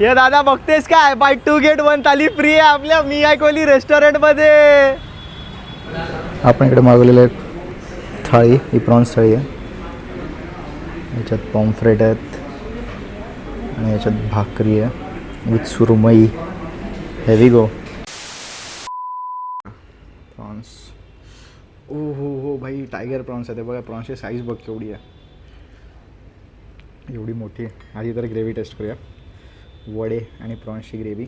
ये दादा बघतेस काय? Buy two get one thali free आहे आपल्या. मी आय कोहली रेस्टॉरंटमध्ये. आपण इकडे मागवलेलं आहे थाळी ही प्रॉन्स थाळी आहे. याच्यात पॉम्फ्रेट आहेत. आणि याच्यात भाकरी आहे. With surmai. Heavy go prawns ओ हो हो भाई टायगर प्रॉन्स आहे ते बघा प्रॉन्सची साईज बघ केवढी आहे. एवढी मोठी आहे. आधी तर ग्रेव्ही टेस्ट करूया. वडे आणि प्रॉन्सची ग्रेव्ही.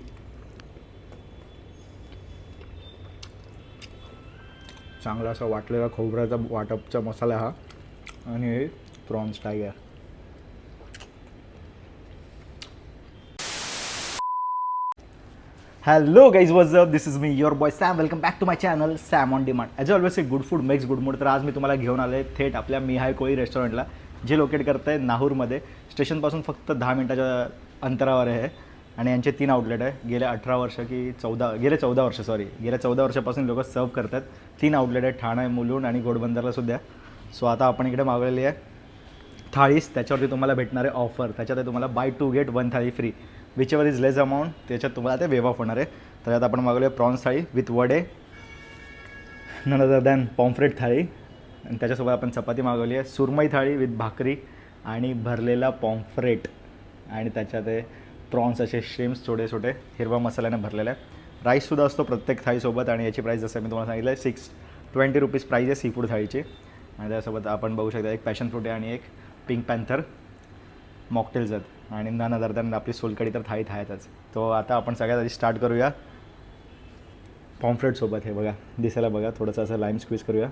चांगला असा वाटलेला खोबऱ्याचा वाटपचा मसाला हा. आणि prawns tiger. Hello guys what's up this is me your boy Sam welcome back to my channel Sam on demand as always a good food makes good mood तर आज मी तुम्हाला घेऊन आलो आहे थेट आपल्या मिहाय कोळी रेस्टॉरंटला जे लोकेट करतं आहे नाहूरमध्ये स्टेशनपासून फक्त दहा मिनटाच्या अंतरावर आहे. आणि यांचे तीन आउटलेट आहे. गेल्या अठरा वर्ष की चौदा गेले चौदा वर्ष सॉरी गेल्या चौदा वर्षापासून लोक सर्व करतात. तीन आउटलेट आहे ठाणे मुलुंड आणि घोडबंदरला सुद्धा. सो आता आपण इकडे मागवलेली आहे. थाळीस त्याच्यावरती तुम्हाला भेटणार आहे ऑफर त्याच्यात आहे तुम्हाला buy two get one thali free whichever is less amount त्याच्यात तुम्हाला ते वेव ऑफ होणार आहे. त्याच्यात आपण मागवले प्रॉन्स थाळी विथ वडे. नन अदर दॅन पॉम्फ्रेट थाळी. आणि त्याच्यासोबत आपण चपाती मागवली आहे. सुरमई थाळी विथ भाकरी आणि भरलेला पॉम्फ्रेट आणि त्याच्यात आहे प्रॉन्स असे श्रिम्स छोटे छोटे हिरवा मसाल्याने भरलेले आहे राईससुद्धा असतो प्रत्येक थाळीसोबत आणि याची प्राईस जसं मी तुम्हाला सांगितलं आहे सिक्स ट्वेंटी रुपीज प्राईज आहे सी फूड थाळीची. आणि त्यासोबत आपण बघू शकता एक पॅशन फ्रूट आहे आणि एक पिंक पॅन्थर मॉकटेल्स आहेत. आणि नाना अदर आपली सोलकडी तर थाळी थायतच तो आता आपण सगळ्यात आधी स्टार्ट करूया. पॉम्फ्रेटसोबत हे बघा दिसायला बघा थोडंसं असं लाईम स्क्वीज करूया.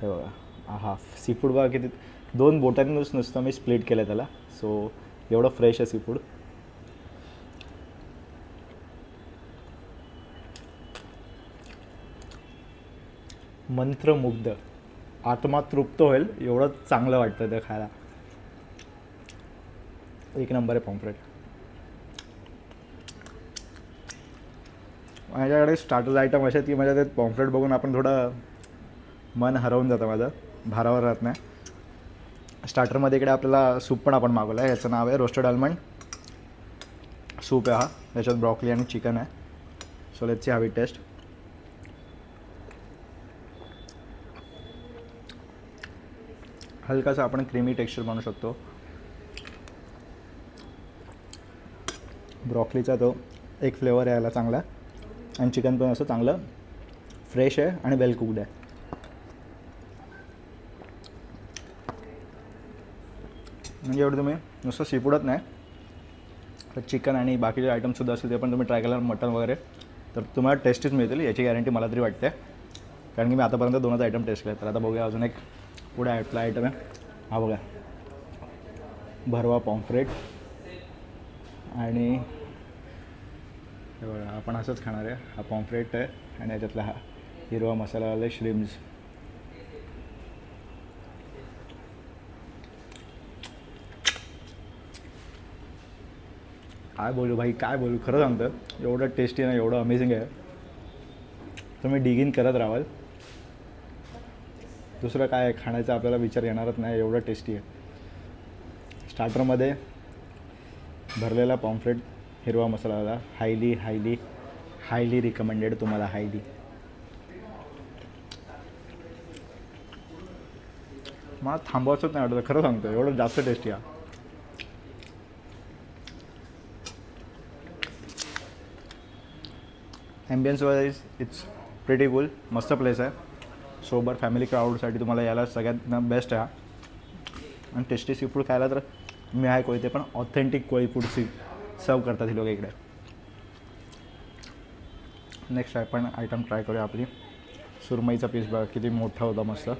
हे बघा. हा सी फूड बघा किती दोन बोटांनीच नुसतं मी स्प्लिट केलं त्याला. सो एवढं फ्रेश आहे सी फूड मंत्रमुग्ध. आत्मा तृप्त होईल एवढं चांगलं वाटतं ते खायला. एक नंबर आहे पॉम्फ्रेट माझ्याकडे स्टार्टर आयटम असे आहेत की माझ्या ते पॉम्फ्रेट बघून आपण थोडं मन हरवून जातं माझं. भारावर राहत नाही. स्टार्टरमध्ये इकडे आपल्याला सूप पण आपण मागवलं आहे. याचं नाव आहे रोस्टेड आल्मंड. सूप आहे हा. याच्यात ब्रॉकली आणि चिकन आहे. सो लेटची हवी टेस्ट हलकासा आपण क्रीमी टेक्स्चर म्हणू शकतो. ब्रॉकलीचा तो एक फ्लेवर यायला चांगला आणि चिकन पण असं चांगलं फ्रेश आहे आणि वेल कुक्ड आहे. म्हणजे एवढं तुम्ही नुसतं सीफूडच नाही. तर चिकन आणि बाकीचे आयटमसुद्धा असतील ते पण तुम्ही ट्राय केला मटन वगैरे. तर तुम्हाला टेस्टीच मिळतील याची गॅरंटी मला तरी वाटते. कारण की मी आतापर्यंत दोनच आयटम टेस्ट केले तर आता बघूया अजून एक पुढे आयटला आयटम आहे. हा बघा. भरवा पॉम्फ्रेट आणि हे बघा आपण असंच खाणार आहे. हा पॉम्फ्रेट आहे. आणि याच्यातला हा हिरवा मसालावाले श्रिम्स काय बोलू भाई काय बोलू? खरं सांगतं एवढं टेस्टी आहे ना एवढं अमेझिंग आहे. तुम्ही डिगिन करत राहाल दुसरं काय आहे? खाण्याचा आपल्याला विचार येणारच नाही एवढं टेस्टी आहे. स्टार्टरमध्ये भरलेला पॉम्फ्रेट हिरवा मसाला हायली हायली हायली रिकमेंडेड तुम्हाला हायली मला थांबवायचंच नाही वाटतं खरं सांगतो एवढं जास्त टेस्टी आहे. Ambience wise it's pretty good मस्त प्लेस आहे. सोबत फॅमिली क्राऊडसाठी तुम्हाला यायला सगळ्यात बेस्ट आहे हा. आणि टेस्टी सी फूड खायला तर मी आहे कोळी ते पण ऑथेंटिक कोळी फूड सी सर्व करतात ही लोक इकडे. नेक्स्ट आपण आयटम ट्राय करूया आपली. सुरमईचा पीस बघा किती मोठा होता मस्त.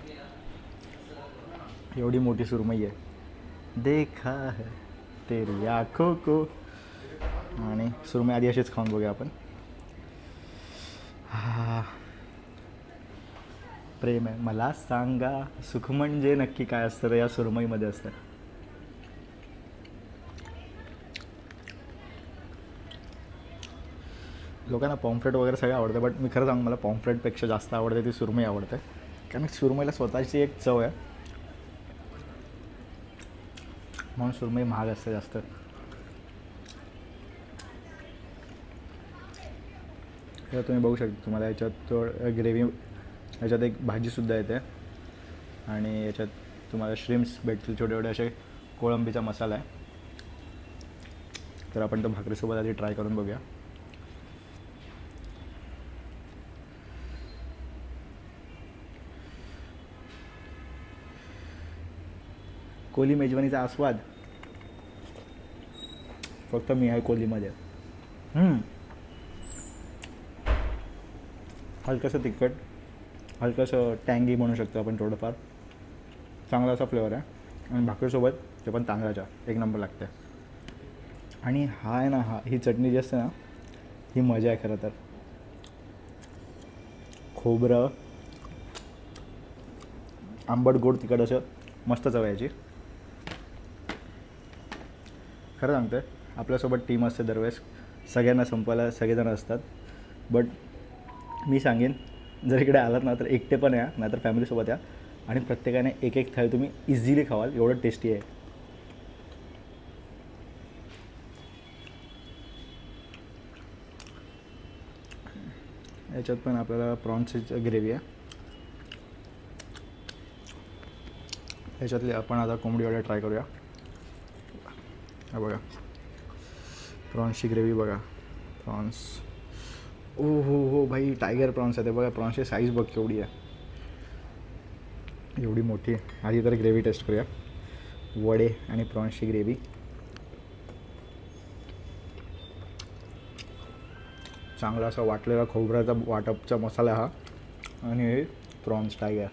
एवढी मोठी सुरमई आहे. देखा है तेरी आखो को. आणि सुरमई आधी अशीच खाऊन बघूया आपण. हा. प्रेम आहे. मला सांगा सुख म्हणजे नक्की काय असतं या सुरमईमध्ये असतं लोकांना पॉम्फ्रेट वगैरे सगळं आवडतं बट मी खरं सांगू मला पॉम्फ्रेटपेक्षा जास्त आवडते ती सुरमई आवडते. कारण सुरमईला स्वतःची एक चव आहे. म्हणून सुरमई महाग असते जास्त. तर तुम्ही बघू शकता तुम्हाला याच्यात थोडं ग्रेव्ही याच्यात एक भाजीसुद्धा येते. आणि याच्यात तुम्हाला श्रिम्स भेटतील छोटे छोटे असे कोळंबीचा मसाला आहे. तर आपण तो भाकरीसोबत आधी ट्राय करून बघूया. कोहली मेजवानीचा आस्वाद. फक्त मी आहे कोहलीमध्ये हलकंसं तिखट हलकंसं टँगी म्हणू शकतो आपण थोडंफार. चांगला असा फ्लेवर आहे. आणि भाकरीसोबत ते पण तांदळाच्या एक नंबर लागते. आणि हा आहे ना हा ही चटणी जी असते ना ही मजा आहे खरं तर. खोबरं आंबट गोड तिखट असं मस्त चव यायची याची. खरं सांगते आपल्यासोबत टीम असते दरवेळेस. सगळ्यांना संपवायला सगळेजण असतात. बट मी सांगेन जर इकडे आलात ना तर एकटे पण या नाहीतर फॅमिलीसोबत या. आणि प्रत्येकाने एक एक थाळी तुम्ही इझिली खावाल एवढं टेस्टी आहे. याच्यात पण आपल्याला प्रॉन्सची ग्रेव्ही आहे. याच्यातली आपण आता कोंबडी वडे ट्राय करूया. हा बघा. प्रॉन्सची ग्रेव्ही बघा. प्रॉन्स ओ हो हो भाई टायगर प्रॉन्स आहे ते बघा प्रॉन्सची साईज बघ केवढी आहे. एवढी मोठी आहे. आधी तर ग्रेव्ही टेस्ट करूया. वडे आणि प्रॉन्सची ग्रेव्ही चांगला असा वाटलेला खोबऱ्याचा वाटपचा मसाला हा. आणि prawns tiger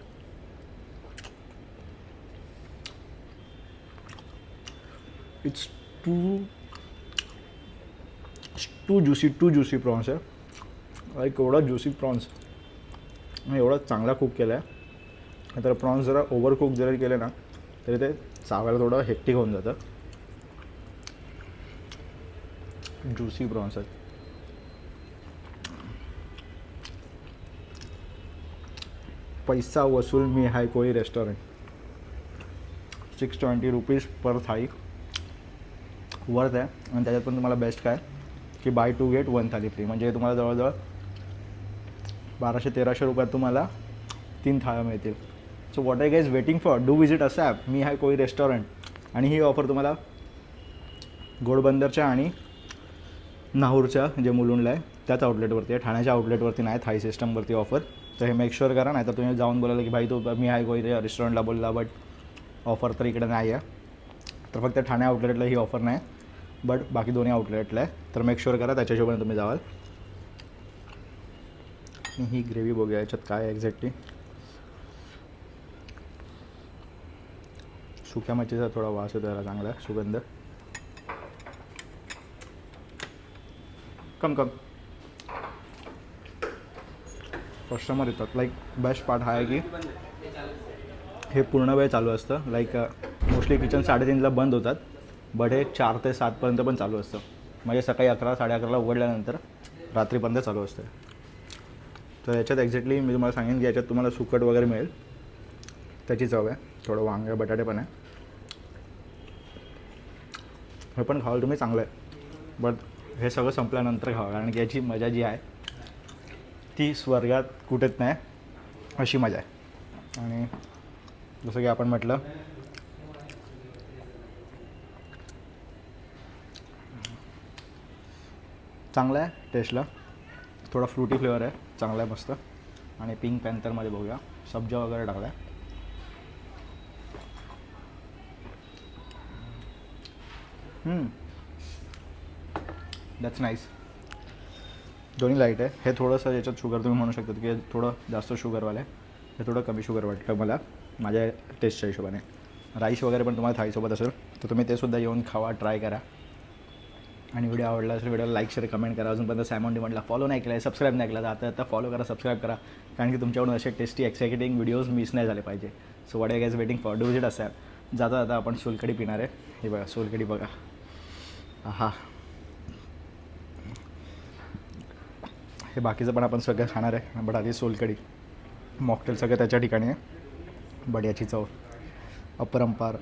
it's too too juicy too juicy prawns आहे. लाईक एवढा ज्युसी प्रॉन्स आणि एवढा चांगला कुक केला आहे तर प्रॉन्स जरा ओव्हर कुक जरी केले ना तरी ते चावायला थोडं हेक्टिक होऊन जातं. ज्युसी प्रॉन्स आहेत. पैसा वसूल Mi Hai Koli restaurant six twenty rupees per thali. Worth आहे. आणि त्याच्यात पण तुम्हाला बेस्ट काय? की buy two get one thali free म्हणजे तुम्हाला जवळजवळ बाराशे तेराशे रुपयात तुम्हाला तीन थाळ्या मिळतील. So what I guys waiting for do visit असं ॲप मी हाय कोई रेस्टॉरंट आणि ही ऑफर तुम्हाला गोडबंदरच्या आणि नाहूरच्या जे मुलुंडला आहे त्याच आउटलेटवरती आहे. ठाण्याच्या आउटलेटवरती नाही थाई सिस्टमवरती ऑफर तर हे मेक शुअर करा नाही तर तुम्ही जाऊन बोलायला की भाई तो मी हाय कोई रेस्टॉरंटला बोलला बट ऑफर तर इकडे नाही आहे तर फक्त ठाणे आउटलेटला ही ऑफर नाही बट बाकी दोन्ही आउटलेटला आहे. तर मेक शुअर करा त्याच्या हिशोबाने तुम्ही जावाल. आणि ही ग्रेव्ही बघूया याच्यात काय एक्झॅक्टली सुक्या मच्छीचा थोडा वास येतो याला चांगला सुगंध. कम कम कस्टमर येतात. लाईक बेस्ट पार्ट हा आहे की हे पूर्ण वेळ चालू असतं. लाईक मोस्टली किचन साडेतीनला बंद होतात बट हे चार ते सातपर्यंत पण चालू असतं. म्हणजे सकाळी अकरा साडे अकराला उघडल्यानंतर रात्रीपर्यंत चालू असतं. तर याच्यात एक्झॅक्टली मी तुम्हाला सांगेन की याच्यात तुम्हाला सुकट वगैरे मिळेल. त्याची चव आहे थोडं वांगे बटाटे पण आहे. हे पण खावाल तुम्ही चांगलं आहे. बट हे सगळं संपल्यानंतर खावा कारण की याची मजा जी आहे ती स्वर्गात कुठेच नाही अशी मजा आहे. आणि जसं की आपण म्हटलं चांगलं आहे टेस्टला थोडा फ्रुटी फ्लेवर आहे चांगला आहे मस्त. आणि पिंक पॅन्थरमध्ये बघूया. सब्जा वगैरे टाकला आहे दॅट्स नाईस दोन्ही लाइट आहे. हे थोडंसं याच्यात शुगर तुम्ही म्हणू शकता की थोडं जास्त शुगरवालं आहे हे थोडं कमी शुगर वाटलं मला माझ्या टेस्टच्या हिशोबाने. राईस वगैरे पण तुम्हाला थाळीसोबत असेल तर तुम्ही ते सुद्धा येऊन खावा ट्राय करा. आणि व्हिडिओ आवडला असेल व्हिडिओला लाईक शेअर कमेंट करा. अजूनपर्यंत सॅमॉन डिमांडला फॉलो नाही केला आहे सबस्क्राईब नाही केला तर आता आता फॉलो करा सबस्क्राईब करा. कारण की तुमच्याकडून असे टेस्टी एक्साइटिंग व्हिडिओज मिस नाही झाले पाहिजे. So what I guys waiting for do visit असा जाता जाता आपण सोलकडी पिणार आहे. हे बघा सोलकडी बघा. हा हे बाकीचं पण आपण सगळं खाणार आहे. बट आधी सोलकडी मॉकटेल सगळं त्याच्या ठिकाणी आहे. बट याची चव. अपरंपार.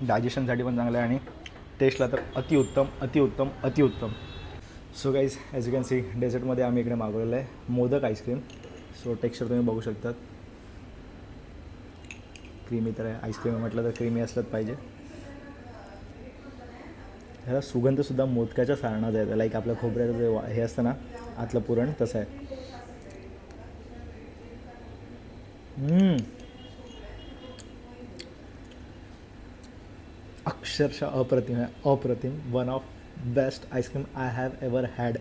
डायजेशनसाठी पण चांगलं आहे आणि टेस्टला तर अतिउत्तम अतिउत्तम अतिउत्तम. So guys as you can see डेझर्टमध्ये आम्ही इकडे मागवलेलं आहे मोदक आईस्क्रीम सो टेक्स्चर तुम्ही बघू शकतात. क्रीमी तर आहे. आईस्क्रीम म्हटलं तर क्रीमी असलंच पाहिजे. ह्याला सुगंधसुद्धा मोदकाच्या सारणाचा आहे लाईक आपल्या खोबऱ्याचं जे हे असतं ना आतलं पुरण तसं आहे. अक्षरशः अप्रतिम आहे. अप्रतिम. One of best ice cream I have ever had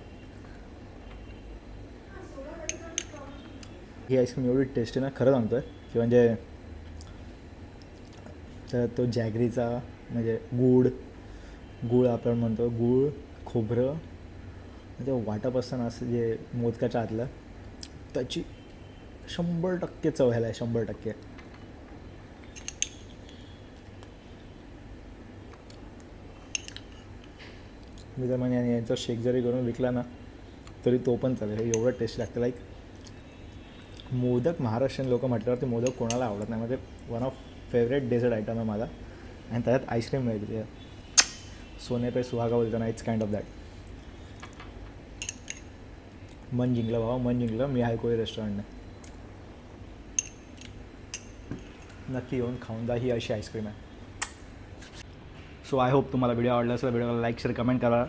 he ice cream एवढी टेस्टी ना खरं सांगतोय. की म्हणजे तर तो जॅगरीचा म्हणजे गूळ गूळ आपण म्हणतो गूळ खोबरं म्हणजे वाटप असतं असं जे मोदकाच्या आतलं त्याची शंभर टक्के चव ह्याला आहे शंभर टक्के. मी जर म्हणे यांचा शेक जरी करून विकला ना तरी तो पण चालेल. हे एवढं टेस्ट लागतं. लाईक मोदक महाराष्ट्रीयन लोक म्हटल्यावरती मोदक कोणाला आवडत नाही. म्हणजे one of favourite dessert item आहे माझा. आणि त्याच्यात आईस्क्रीम मिळते सोने पे सुहागा बोलतो ना इट्स काइंड ऑफ दॅट मन जिंकलं बाबा मन जिंकलं. मी आहे कोळी रेस्टॉरंटने नक्की येऊन खाऊन जा ही अशी आईस्क्रीम आहे. सो आय होप तुम्हाला व्हिडिओ आवडला असेल व्हिडिओला लाईक शेअर कमेंट करा.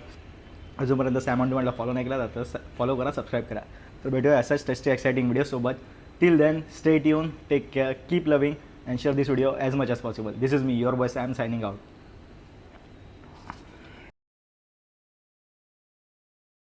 अजूनपर्यंत सॅमॉन डिमांडला फॉलो नाही केला तर फॉलो करा सबस्क्राईब करा. तर भेटूया असाच tasty exciting व्हिडिओसोबत till then stay tune take care keep loving and share this video as much as possible this is me your boy Sam signing out